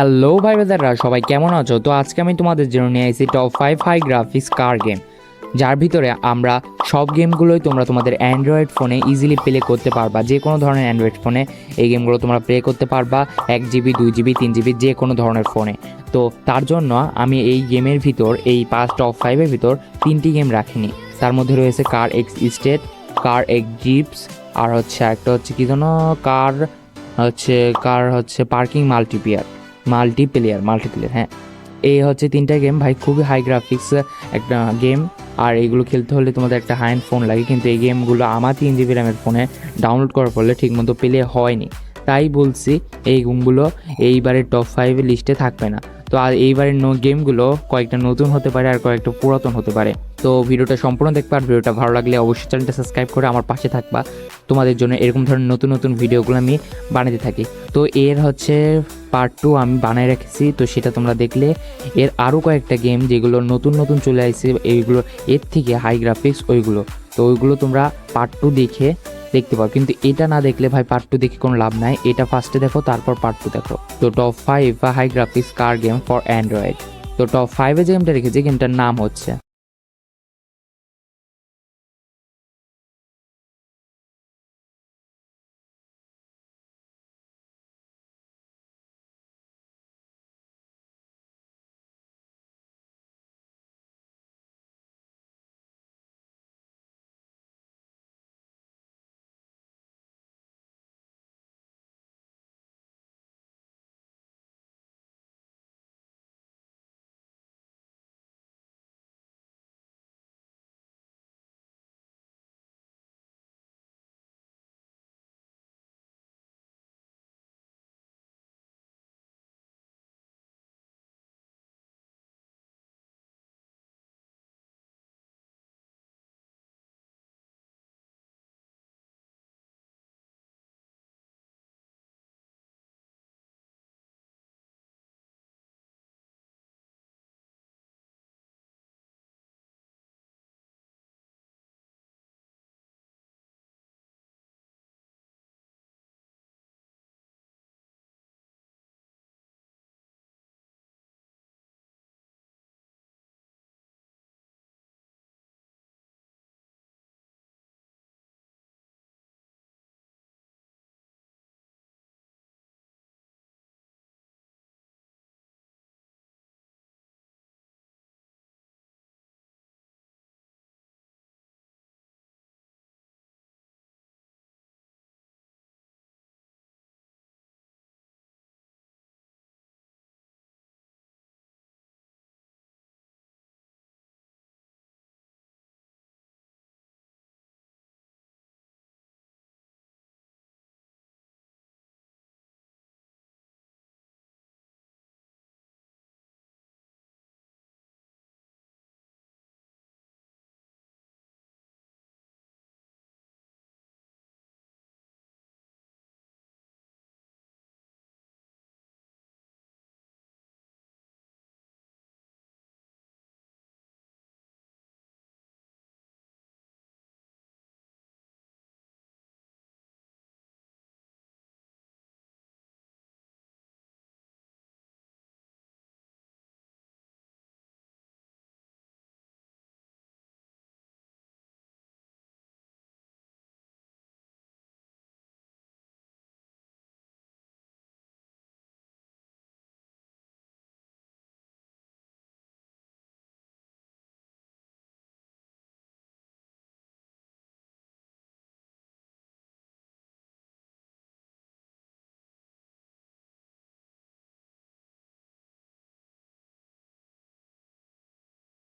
Hello ভাই ব্রাদাররা, সবাই কেমন আছো? তো আজকে আমি তোমাদের জন্য নিয়ে এসেছি top five high graphics car game যার ভিতরে আমরা সব গেমগুলোই তোমরা তোমাদের অ্যান্ড্রয়েড ফোনে ইজিলি প্লে করতে পারবা। যে কোনো ধরনের অ্যান্ড্রয়েড ফোনে এই গেমগুলো তোমরা প্লে করতে পারবা, এক জিবি দুই জিবি তিন জিবি যে কোনো ধরনের ফোনে তো তার জন্য আমি এই গেমের ভিতর, এই পাঁচ টপ ফাইভের ভিতর তিনটি গেম রাখিনি। তার মধ্যে রয়েছে car X state car X jeeps আর হচ্ছে একটা হচ্ছে কী যেন কার হচ্ছে কার হচ্ছে পার্কিং মাল্টিপ্লেয়ার মাল্টিপ্লেয়ার মাল্টিপ্লেয়ার হ্যাঁ। এই হচ্ছে তিনটা গেম ভাই, খুবই হাই গ্রাফিক্স একটা গেম আর এইগুলো খেলতে হলে তোমাদের একটা হাই ফোন লাগে। কিন্তু এই গেমগুলো আমার তিন জিবি র্যামের ফোনে ডাউনলোড করার ফলে ঠিকমতো প্লে হয়নি। তাই বলছি, এই গেমগুলো এইবারের টপ ফাইভের লিস্টে থাকবে না। তো আর এইবারের নো গেমগুলো কয়েকটা নতুন হতে পারে আর কয়েকটা পুরাতন হতে পারে। তো ভিডিওটা সম্পূর্ণ দেখবে, আর ভিডিওটা ভালো লাগলে অবশ্যই চ্যানেলটা সাবস্ক্রাইব করে আমার পাশে থাকবা। তোমাদের জন্য এরকম ধরনের নতুন নতুন ভিডিওগুলো আমি বানাতে থাকি। তো এর হচ্ছে পার্ট টু আমি বানাই রেখেছি, তো সেটা তোমরা দেখলে। এর আরও কয়েকটা গেম যেগুলো নতুন নতুন চলে আসছে, এইগুলো, এর থেকে হাই গ্রাফিক্স ওইগুলো। তো ওইগুলো তোমরা পার্ট টু দেখে দেখতে পাও। কিন্তু এটা না দেখলে ভাই পার্ট টু দেখে কোনো লাভ নাই। এটা ফার্স্টে দেখো, তারপর পার্ট টু দেখো। তো টপ ফাইভ বা high graphics car game for Android তো টপ ফাইভে যে গেমটা রেখেছি গেমটার নাম হচ্ছে